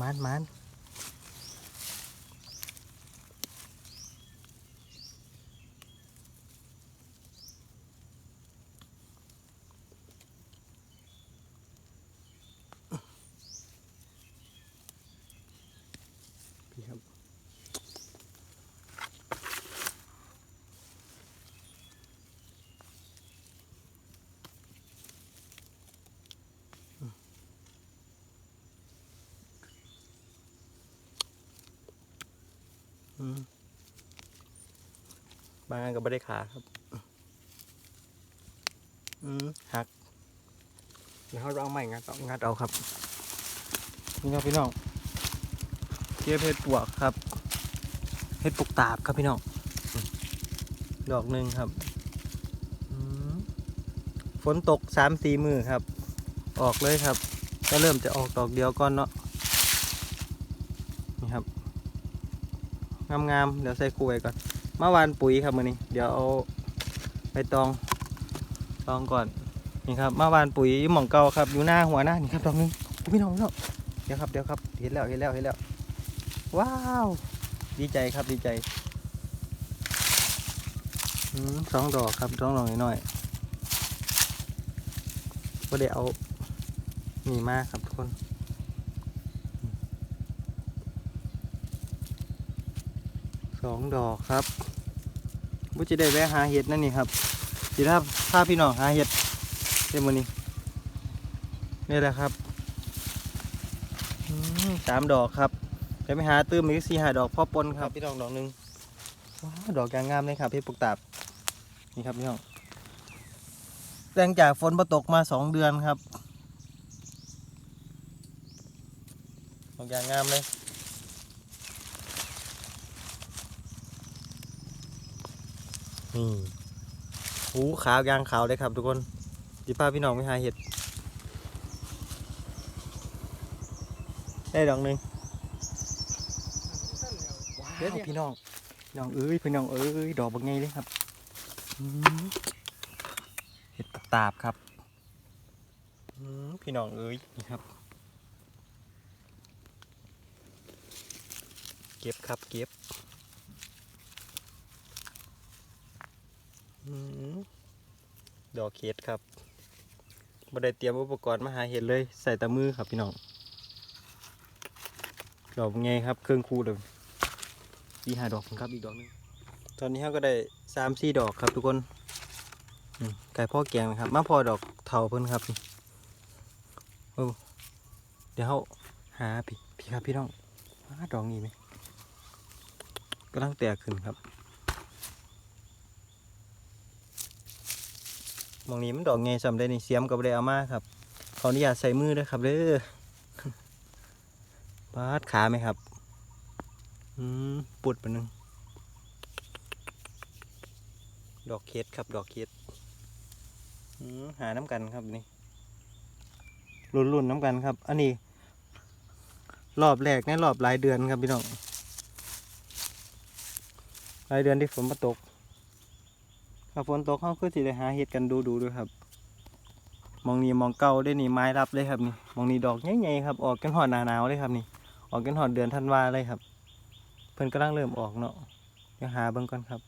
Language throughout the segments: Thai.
มันมัน บางอันก็ไม่ได้ขาครับอืมหักเดี๋ยวเราเอาใหม่งัดเอางัดเอาครับนี่ครับพี่น้องเทียบเห็ดปวกครับเห็ดปวกตาบครับพี่น้องดอกหนึ่งครับอืมฝนตกสามสี่มือครับ ออกเลยครับ ก็เริ่มจะออกดอกเดียวก่อนเนาะ นี่ครับ งามๆเดี๋ยวใส่คุยก่อนเมื่อวานปุ๋ยครับมือนี้ เดี๋ยวเอาไปตองตองก่อนนี่ครับเมื่อวานปุ๋ยหม่องเก่าครับอยู่หน้าหัวหน้านี่ครับดอกนึงพี่น้องพี่น้องเดี๋ยวครับเดี๋ยวครับเห็นแล้วเห็นแล้วเห็นแล้วว้าวดีใจครับดีใจอืมสองดอกครับสองดอกน้อยๆก็ได้เอานี่มากครับทุกคน สองดอกครับบุจิได้แวะหาเห็ดนั่นนี่ครับสิถ้าถ้าพี่น้องหาเห็ดเดี๋ยวมื้อนี้นี่แหละครับอืมสามดอกครับไปไปหาตื้มอีกสี่หาดอกพ่อปนครับพี่น้องดอกหนึ่งว้าวดอกยางงามเลยครับเพชรปุกตาบนี่ครับพี่น้องหลังจากฝนมาตกมาสองเดือนครับดอกยางงามเลย นี่หูขาวยางขาวเลยครับ ทุกคนดิป้าพี่น้องไปหาเห็ด ได้ดอกหนึ่งว้าวพี่น้องพี่น้องเอ้ยพี่น้องเอ้ยดอกบางไงเลยครับอืมเห็ดตาบครับอืมพี่น้องเอ้ยนี่ครับ เก็บครับเก็บ อืม ดอกเข็ดครับบ่ได้เตรียมอุปกรณ์มาหาเห็ดเลย ใส่ต่มือครับพี่น้อง ดอกไงครับ เครื่องคูเลยอีหาดอกครับอีกดอกหนึงตอนนี้เราก็ได้สามสี่ดอกครับทุกคนไก่พ่อแกงนะครับ มาพอดอกเถาเพิ่นครับเดี๋ยวเราหาพี่พี่ครับพี่น้องหาดอกนี้ไหมกำลังแตกขึ้นครับ มองนี้มันดอกไงสำได้นี่เสียมกับเอามาครับขออนุญาตใส่มือด้วยครับเด้อปาดขาไหมครับ อืมปุดไปหนึ่งดอกเคสครับ ดอกเคสอืมหาน้ำกันครับนี่รุ่นๆน้ำกันครับ อันนี้ รอบแรกในรอบหลายเดือนครับพี่น้อง หลายเดือนที่ฝนมาตก ถ้าฝนตกเขาคือสิได้หาเห็ดกันดูดูด้วยครับมองนี่มองเก่าได้นี่ไม้รับเลยครับนี่มองนี่ดอกใหญ่ๆครับออกกันหอดหนาหนาวเลยครับนี่ ออกกันหอดเดือนธันวาเลยครับ เพิ่นกำลังเริ่มออกเนาะเดี๋ยวหาเบิ่งก่อนครับ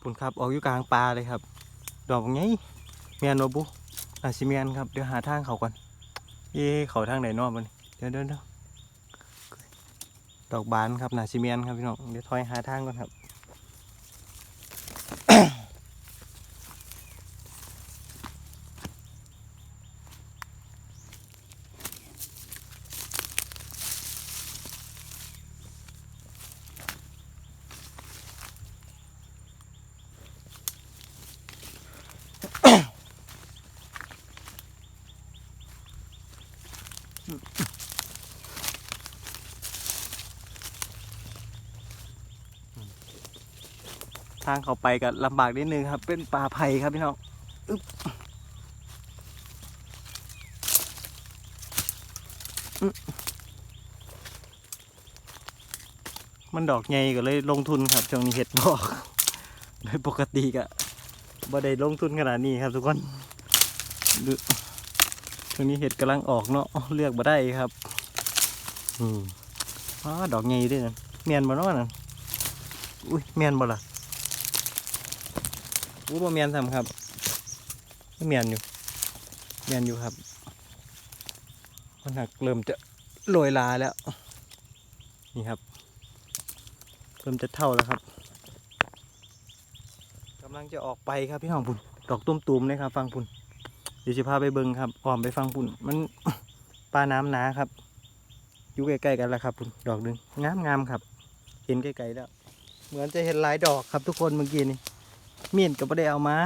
ปุ่นครับออกอยู่กลางป่าเลยครับ ดอกใหญ่เมียนโนบุอาซิเมียนครับเดี๋ยวหาทางเขาก่อนเอ๊ะเขาทางไหนนอกมันเดี๋ยวเดี๋ยวเดี๋ยวดอกบานครับนาซิเมียนครับพี่น้องเดี๋ยวถอยหาทางก่อนครับ ทางเขาไปก็ลำบากนิดนึงครับ เป็นป่าไผ่ครับพี่น้องมันดอกใหญ่ก็เลยลงทุนครับช่วงนี้เห็ดบอกโดยปกติก็บ่ได้ลงทุนขนาดนี้ครับทุกคนดู ตรงนี้เห็ดกำลังออกเนาะเลือกมาได้ครับอืมอ๋อดอกใหญ่ด้วยนะเมียนบ่เนาะนั่นอุ้ยเมียนบ่ล่ะอู้บ่เมียนทำครับเมียนอยู่เมียนอยู่ครับมันหักเริ่มจะโรยลาแล้ว นี่ครับ เริ่มจะเท่าแล้วครับกำลังจะออกไปครับพี่น้องพุ่นดอกตุ้มๆเลยครับฟังพุ่น เดี๋ยวจะพาไปเบิงครับอ้อมไปฟังพุ่น มันปลาน้ำหนาครับ อยู่ใกล้ๆกันแล้วครับพุ่นดอกหนึ่งงามงามๆครับ เห็นไกลๆแล้ว เหมือนจะเห็นหลายดอกครับทุกคนเมื่อกี้นี่มีดก็ไม่ได้เอามา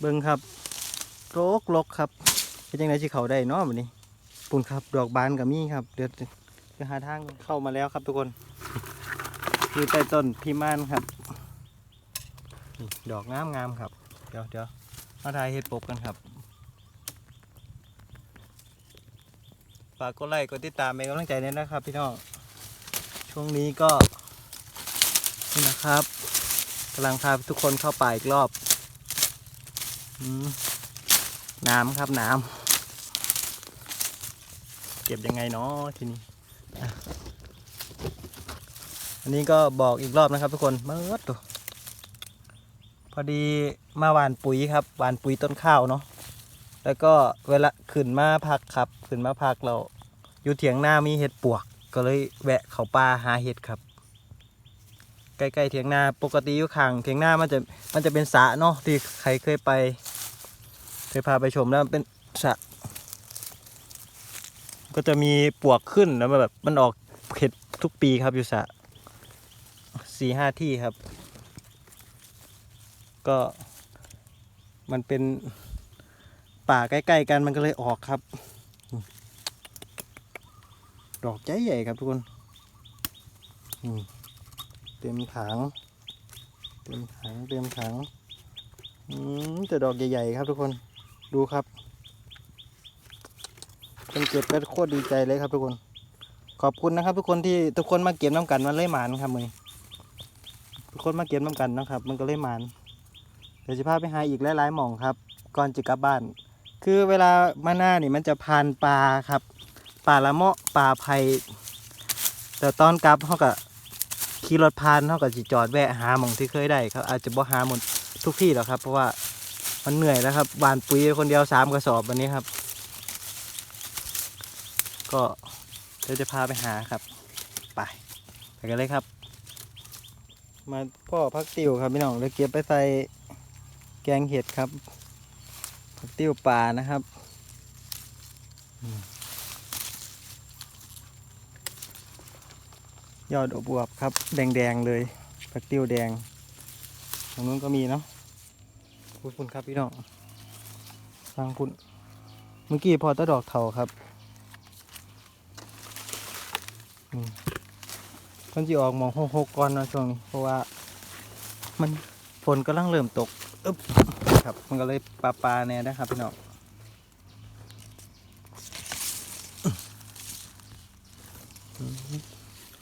เบิงครับโรกลกครับเป็นยังไงที่เขาได้เนาะแบบนี้ปุ่นครับ ดอกบานกับมีครับ เดี๋ยวจะหาทางเข้ามาแล้วครับทุกคนอยู่ใต้ต้นพิมานครับดอกงามงามๆครับ เดี๋ยวเดี๋ยวมาถ่ายเห็ดปกกันครับ ฝากกดไลค์กดติดตามเป็นกำลังใจด้วยนะครับ พี่น้องช่วงนี้ก็นี่นะครับกำลังพาทุกคนเข้าป่าอีกรอบน้ำครับน้ำเก็บยังไงเนาะทีนี้อะอันนี้ก็บอกอีกรอบนะครับ ทุกคนเมื่อตัวพอดีมาหวานปุ๋ยครับหวานปุ๋ยต้นข้าวเนาะ แล้วก็เวลาขึ้นมาพักครับขึ้นมาพักเราอยู่เถียงหน้ามีเห็ดปวก ก็เลยแวะเขาป่าหาเห็ดครับ ใกล้ๆเถียงนาปกติอยู่ข้างเถียงนามันจะมันจะเป็นสระเนาะที่ใครเคยไป เคยพาไปชมแล้วมันเป็นสระก็จะมีปวกขึ้นแล้วแบบมันออกเห็ดทุกปีครับอยู่สระสี่ห้าที่ครับ ก็มันเป็น ป่าใกล้ๆกันมันก็เลยออกครับ ดอกใจใหญ่ครับทุกคนเต็มถัง เต็มถังเต็มถังอืมแต่ดอกใหญ่ๆครับทุกคนดูครับคนเก็บก็โคตรดีใจเลยครับทุกคน ขอบคุณนะครับ ทุกคนที่ทุกคนมาเก็บน้ำกันมันเลยหมานครับมือทุกคนมาเก็บน้ำกันนะครับ มันก็เลยหมานเดี๋ยวจะพาไปหาอีกหลายๆหม่องครับ ก่อนจะกลับบ้าน คือเวลามาหน้านี่มันจะพานปลาครับปลาละเมาะปลาไผ่แต่ตอนกลับเขาก็ขี่รถผ่านเท่ากับจิจอดแวะหาหมองที่เคยได้ครับ อาจจะบ่หาหมดทุกที่หรอกครับ เพราะว่ามันเหนื่อยแล้วครับหวานปุ๋ยคนเดียวสามกระสอบวันนี้ครับ ก็เดี๋ยวจะพาไปหาครับ ไปไปกันเลยครับ มาพ่อพักติวครับพี่น้องเลยเก็บไปใส่แกงเห็ดครับ พักติ้วปลานะครับ ยอดอบวบครับ แดงๆเลย ผักติ้วแดงตรงนู้นก็มีเนาะพูดคุณครับพี่น้องฟังคุณเมื่อกี้พอตะดอกเถาครับมันจะออกมองหกๆก่อนนะช่วงนี้ เพราะว่ามันฝนกำลังเริ่มตก อึ๊บครับมันก็เลยปลาปลาแน่นะครับพี่น้อง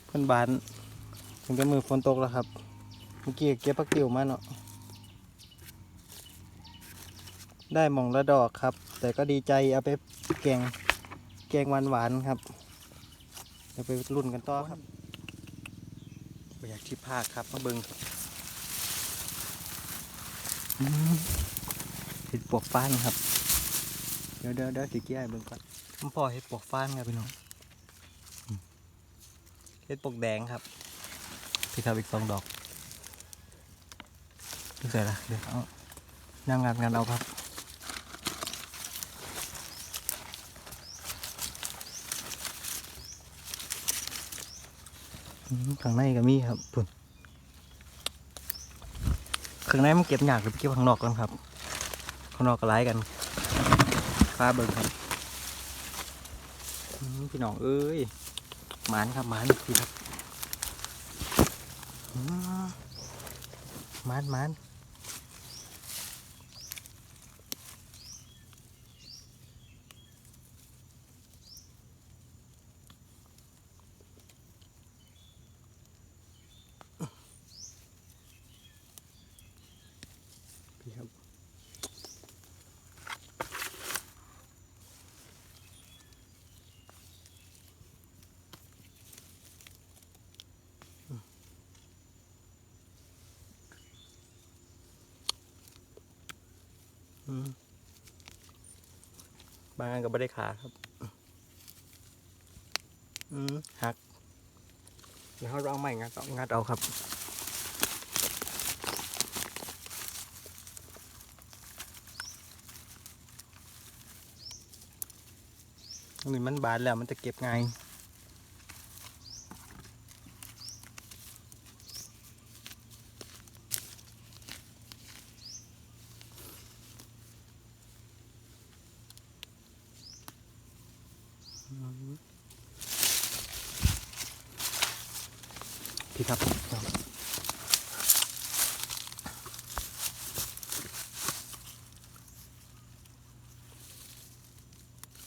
เพิ่อนบ้านถึงจะมือฝนตกแล้วครับ เมื่อกี้เก็บผักติ๋วมาเนาะได้หมองละดอกครับ แต่ก็ดีใจเอาไปแกงแกงหวานหวานครับเดี๋ยวไปรุ่นกันต่อครับอยากที่ภาคครับมาเบิง เห็ดปวกฟ้านครับ เดี๋ยวเดี๋ยวเดี๋ยวสิเกี้ยเบิ่งก่อนผมพอเห็ดปวกฟ้านครับพี่น้องเห็ดปกแดงครับพี่ครับอีกสองดอกดูใส่ละเดี๋ยวเอาย่างงานกันเอาครับข้างในก็มีครับปุ่น ข้างในมันเก็บหยากหรือเก็บข้างนอกก่อนครับ ข้างนอกก็ไล่กันฟ้าเบิ่งครับพี่น้องเอ้ยหมานครับหมานพี่ครับหมมันมัน บางอันก็ไม่ได้ขาครับอืมหักเดี๋ยวเขาลองใหม่งัดเอางัดเอาครับอันนี้มันบานแล้วมันจะเก็บไง พี่ครับ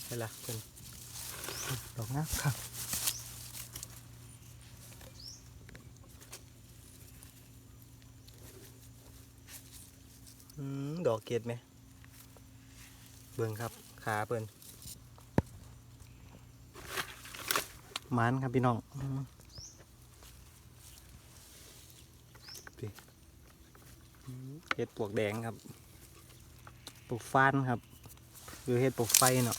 ใช่ละเป็นดอกนะครับดอกเกดไหม เบิ่งครับ ขาเปิ้น มันครับพี่น้องอืมเห็ดปลวกแดงครับปลวกฟ้านครับ หรือเห็ดปลวกไฟเนาะ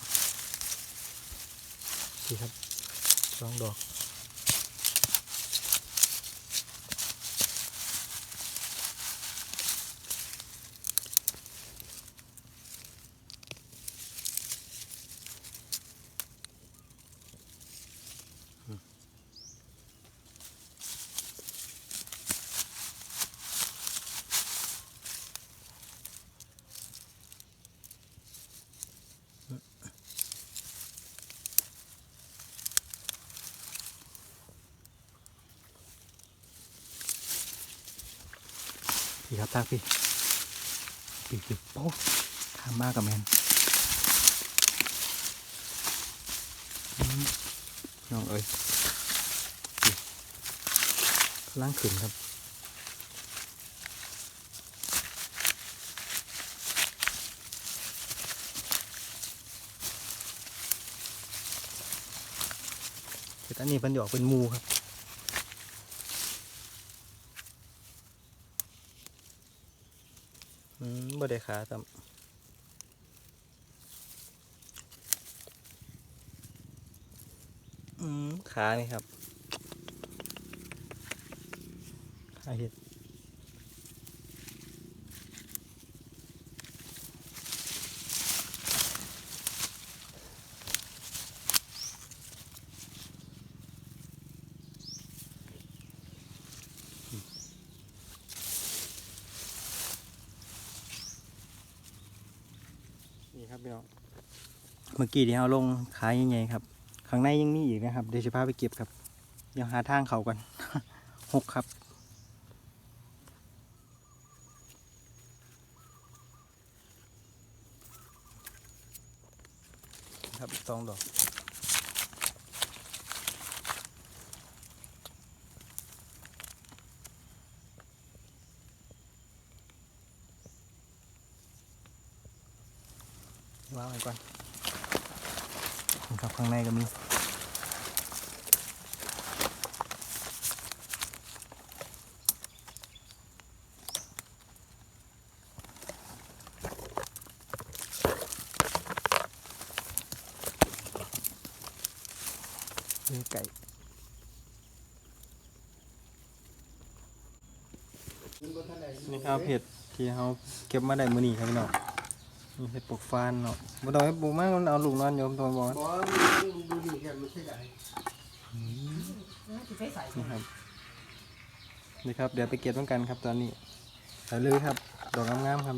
นี่ครับสองดอก ครับตากพี่ปีกปีกโป๊ะข้ามมากกับแมนน้องเอ้ยนี่ล่างขึ้นครับแต่ตอนนี้มันหยอกเป็นหมูครับ อืมบ่ได้ขาซ้ำอืมขานี่ครับขาเห็ดนี่ ครับพี่น้องเมื่อกี้ที่เราลงขายยังไงครับ ข้างในยังมีอีกนะครับ เดี๋ยวจะพาไปเก็บครับ เดี๋ยวหาทางเขากันหกครับครับสองดอก วางไว้ก่อนครับข้างในก็มีเนื้อไก่นี่ครับเห็ดที่เขาเก็บมาได้มื้อนี้ครับพี่น้อง เห็ดปลูกฟานเนาะบ่ต้องให้ปลูกมากมันเอาลูกนอนโยมตัวบอลบอสดูดีแค่ไม่ใช่ใหญ่นี่ครับนี่ครับ เดี๋ยวไปเก็บต้องกันครับตอนนี้ไปเลยครับ ดอกงามๆครับ